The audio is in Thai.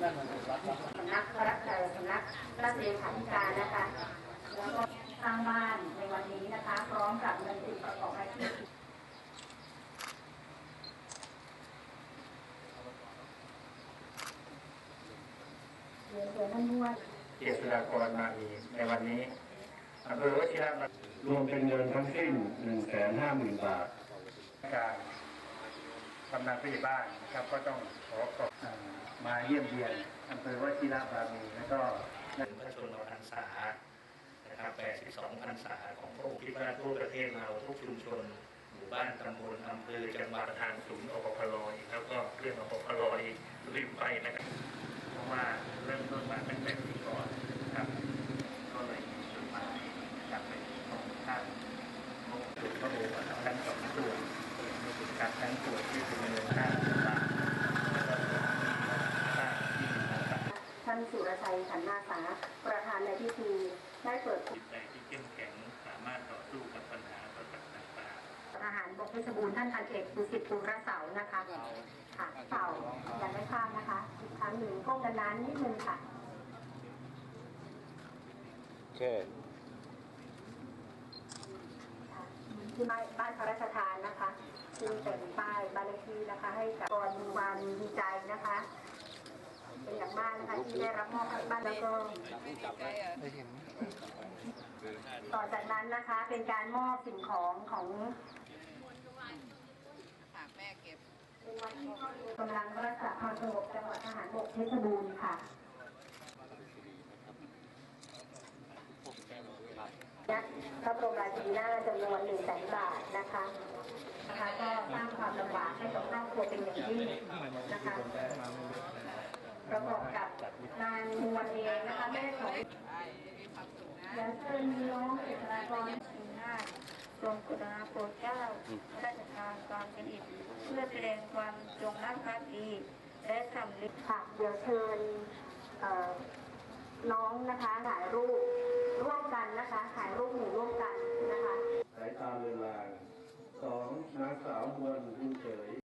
สำนักพระเอ่อสำนักราชเลขาธิการนะคะ แล้วก็สร้างบ้านในวันนี้นะคะ พร้อมกับเงินติดประกอบอาชีพเรียนเชิญท่านว่าเจษฎากรมามีในวันนี้อำเภอวชิระรวมเป็นเงินทั้งสิ้น 150,000 บาทการ กำนันผู้ใหญ่บ้านนะครับ ก็ต้องขอขอบมาเยี่ยมเยียนอำเภอวชิระบามีแล้วก็พระชนมพรรษานะครับ 82 พรรษาของพระองค์ที่ว่าทั่วประเทศเราทุกชุมชนหมู่บ้านตำบลอำเภอจังหวัดทางศูนย์อปพลอีกแล้วก็เรื่องอปพลอีกลืมไปนะครับเพราะว่าเริ่มต้นมาตั้งต่ปีก่อนนะครับ ก็เลยมีจดหมายจากไปของท่านของถึงพระองค์ทั้งสองส่วนนะครับ ทั้งส่วที่เป็นเงินห้าสิบบาทแล้วก็ส่วนที่ค่านสุรชัยขันนาสา ประธานในพิธีได้เปิดจิตใจที่เข้มแข็งสามารถต่อสู้กับปัญหาประสบต่างๆทหารบกเพชรบูรณ์ท่านพันเอกดุสิตปูระเสานะคะค่ะเสาอย่าไม่พลาดนะคะอีกครั้งหนึ่งก้มกันนานนิดนึงค่ะแค่ ที่บ้านบ้านพระราชทานนะคะซึ่งเป็นป้ายบ้านเลขที่นะคะ ให้กับกรมีความดีใจนะคะเป็นอย่างมากนะคะที่ได้รับมอบให้บ้านแล้วก็ต่อจากนั้นนะคะเป็นการมอบสิ่งของของฝากแม่เก็บเป็นวันที่ครอบครัวกำลังรักษาความสงบจังหวัดทหารบกเพชรบูรณ์ค่ะ ยักพระบรมราชินีนาถจำนวนหนึ่งแสนบาทนะคะนะคะก็สร้างความลำบากให้กับครอบครัวเป็นอย่างยิ่งนะคะประกอบกับนางนวลเองนะคะแม่ของได้มีความสุขนะยันเชิญน้องเอกลากรชิงนาถทรงกรุณาโปรดเกล้าพระราชทานความเป็นอิฐเพื่อแสดงความจงรักภักดีและสำนึกค่ะเดี๋ยวเชิญเอ่อน้องนะคะถ่ายรูป ร่วมกันนะคะ ถ่ายรูปหมู่ร่วมกันนะคะ